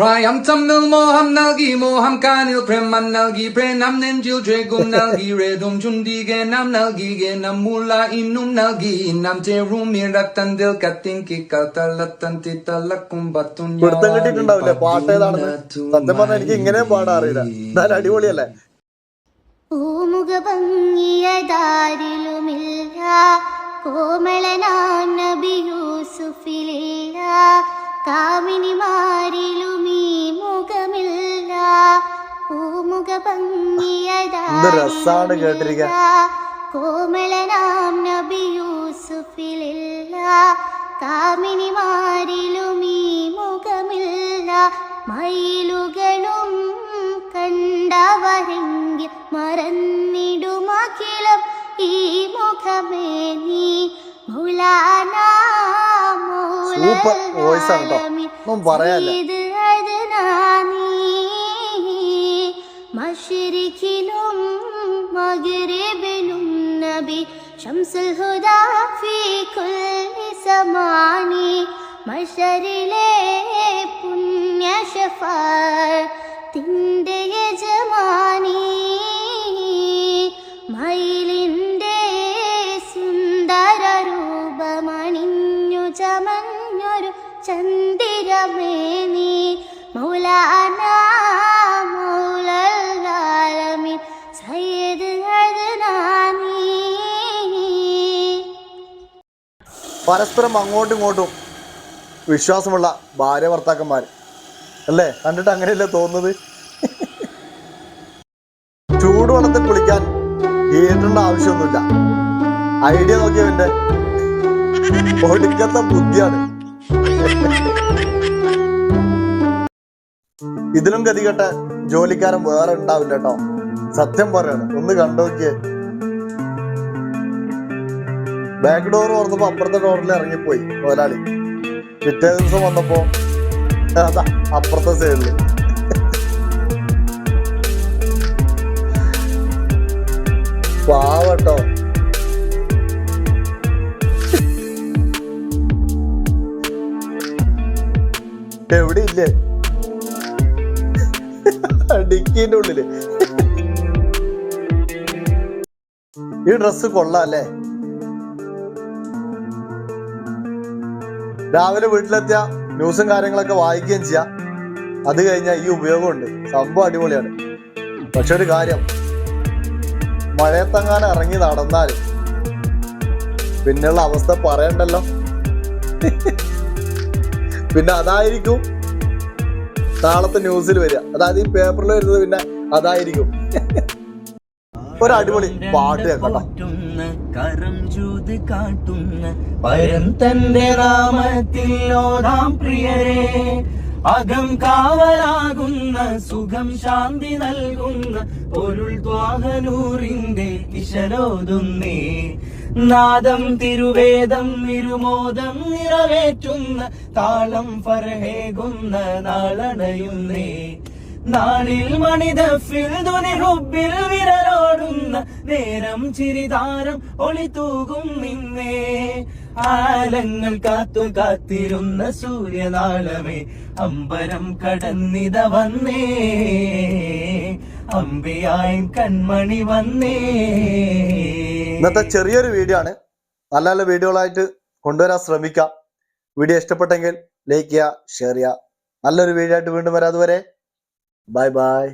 പ്രായം തമ്മിൽ മോഹം നൽകി മോഹം കാനിൽ പ്രേമം നൽകി പ്രേനം നെഞ്ചിൽ ദ്വേഗം നൽകി രേതും ചുണ്ടികെ നാം ഗേനം നമ്മുള്ള ഇന്നും നൽകി നാം ചേരുമിടത്തന്തിൽ കത്തിങ്കി കത്തലത്തന്തി തലക്കും പത്തും കിട്ടിയിട്ടുണ്ടാവില്ലേ? പാട്ട് ഏതാണെന്ന്? സത്യം പറഞ്ഞാൽ എനിക്ക് ഇങ്ങനെ പാടാൻ അറിയില്ല. എന്നാലും അടിപൊളിയല്ലേ? പൂമുഖ ഭംഗിയതാരിലുമില്ല കോമളനാ നബി യൂസുഫിലില്ല കാമിനിമാരിലും മാരിലുമീ മുഖമില്ല. പൂമുഖ ഭംഗിയതാണ് രസാണ് കേട്ടിരിക്കാൻ. കോമളനാം നബി യൂസുഫിലില്ല. കാമിനി മാരിലുമീ മുഖമില്ല. മയിലുകളും കണ്ടവരെങ്കിൽ മറന്നിടുമഖിലം ഈ മുഖമേ നീ. മൗലാന സൂപ്പർ വോയിസ് ആണ് കേട്ടോ ഒന്നും പറയാല്ല മഷരിഖിലും മഗരിബിലും നബി ഷംസുൽ ഹുദാ ഫീ കുല്ലി സമാനി മഷരിലെ പുണ്യ ഷഫാത്തിന്റെ യജമാനി ചമഞ്ഞൊരു ചന്ദിരമേനി മൗലാന പരസ്പരം അങ്ങോട്ടും ഇങ്ങോട്ടും വിശ്വാസമുള്ള ഭാര്യ ഭർത്താക്കന്മാർ അല്ലേ? കണ്ടിട്ട് അങ്ങനെയല്ലേ തോന്നുന്നത്? ചൂട് ചൂടുവെള്ളത്തിൽ കുളിക്കാൻ ഏറ്റേണ്ട ആവശ്യമൊന്നുമില്ല. ഐഡിയ നോക്കിയവന്റെ ഒടുക്കത്തെ ബുദ്ധിയാണ്. ഇതിലും ഗതികെട്ട ജോലിക്കാരൻ വേറെ ഉണ്ടാവില്ല കേട്ടോ. സത്യം പറയാണ്. ഒന്ന് കണ്ടോക്കിയേ ബാക്ക് ഡോർ തുറന്നപ്പോ അപ്പുറത്തെ ഡോറിൽ ഇറങ്ങിപ്പോയി മുതലാളി. പിറ്റേ ദിവസം വന്നപ്പോ അതാ അപ്പുറത്തെ സൈഡിൽ എവിടെ ഇല്ലേ? ഡിക്കിന്റെ ഉള്ളിൽ. ഈ ഡ്രസ്സ് കൊള്ളാം അല്ലേ? രാവിലെ വീട്ടിലെത്തിയ ന്യൂസും കാര്യങ്ങളൊക്കെ വായിക്കുകയും ചെയ്യാം. അത് കഴിഞ്ഞാൽ ഈ ഉപയോഗമുണ്ട്. സംഭവം അടിപൊളിയാണ്. പക്ഷെ ഒരു കാര്യം മഴയത്തങ്ങാൻ ഇറങ്ങി നടന്നാൽ പിന്നെയുള്ള അവസ്ഥ പറയണ്ടല്ലോ. പിന്നെ അതായിരിക്കും നാളത്തെ ന്യൂസിൽ വരിക. അതായത് ഈ പേപ്പറിൽ വരുന്നത് പിന്നെ അതായിരിക്കും. ഒരു അടിപൊളി പാട്ട് കേട്ടോ. കരം ചൂത് കാട്ടുന്ന പരം തന്റെ രാമത്തിൽ ഓടാം പ്രിയരെ. അകം കാവലാകുന്ന സുഖം ശാന്തി നൽകുന്ന പൊരുൾ ത്വാഹനൂറിന്റെ ഇശലോതുന്നേ നാദം തിരുവേദം ഇരുമോദം നിറവേറ്റുന്ന താളം ഫർഹേകുന്ന നാളണയുന്നേ. നാളിൽ മണിതഫിൽ ധ്വനി ഹുബിൽ വിരലോടുന്ന നേരം ചിരിതാരം ഒളിത്തൂകും തൂകും നിന്നേ. ആലങ്ങൾ കാത്തു കാത്തിരുന്ന സൂര്യനാളമേ അമ്പരം കടന്നിത വന്നേ. അമ്പയായും കൺമണി വന്നേ. ഇന്നത്തെ ചെറിയൊരു വീഡിയോ ആണ്. നല്ല നല്ല വീഡിയോകളായിട്ട് കൊണ്ടുവരാൻ ശ്രമിക്കാം. വീഡിയോ ഇഷ്ടപ്പെട്ടെങ്കിൽ ലൈക്ക് ചെയ്യുക ഷെയർ ചെയ്യുക. നല്ലൊരു വീഡിയോ ആയിട്ട് വീണ്ടും വരാം. അതുവരെ ബൈ ബൈ